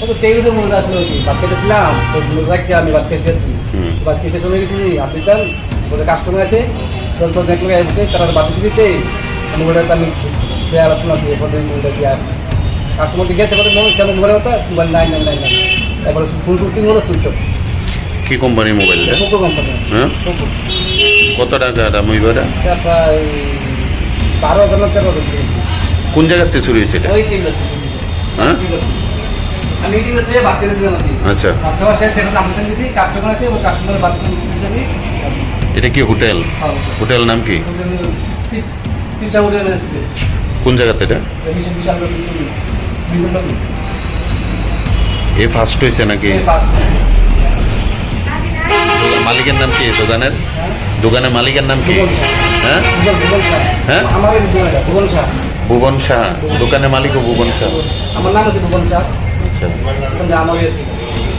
তো টেবিলে মনে আসলো কি বাদ কেটেছিলাম তো মনে রাখি আমি হুম। বাদ কেটে চলে গেছি আপনি দেন বলে কাস্টমার আছে তো দেখল তারা বাদ দিতে আমি বলে আমি সে আলোচনা দিয়ে পরে বলে দিয়ে কাস্টমার গেছে বলে মনে হচ্ছে মোবাইল কথা মোবাইল নাই নাই নাই নাই। তারপরে ফোন করতে হলো তুলছো কি কোম্পানির মোবাইলটা পোকো কোম্পানি হ্যাঁ? কত টাকা দাম প্রায় বারো হাজার কোন জায়গাতে চুরি হয়েছে এটা? ওই হ্যাঁ? আচ্ছা। এটা কি হোটেল? হোটেল। নাম কি? কোন জায়গাতে এটা? এ ফার্স্ট হয়েছে নাকি? মালিকের নাম কি? দোকানের? দোকানের মালিকের নাম কি? হ্যাঁ? হ্যাঁ? ভুবন শাহ ভুবন শাহ। দোকানের মালিকও ভুবন শাহ। আমার নাম হচ্ছে ভুবন শাহ अच्छा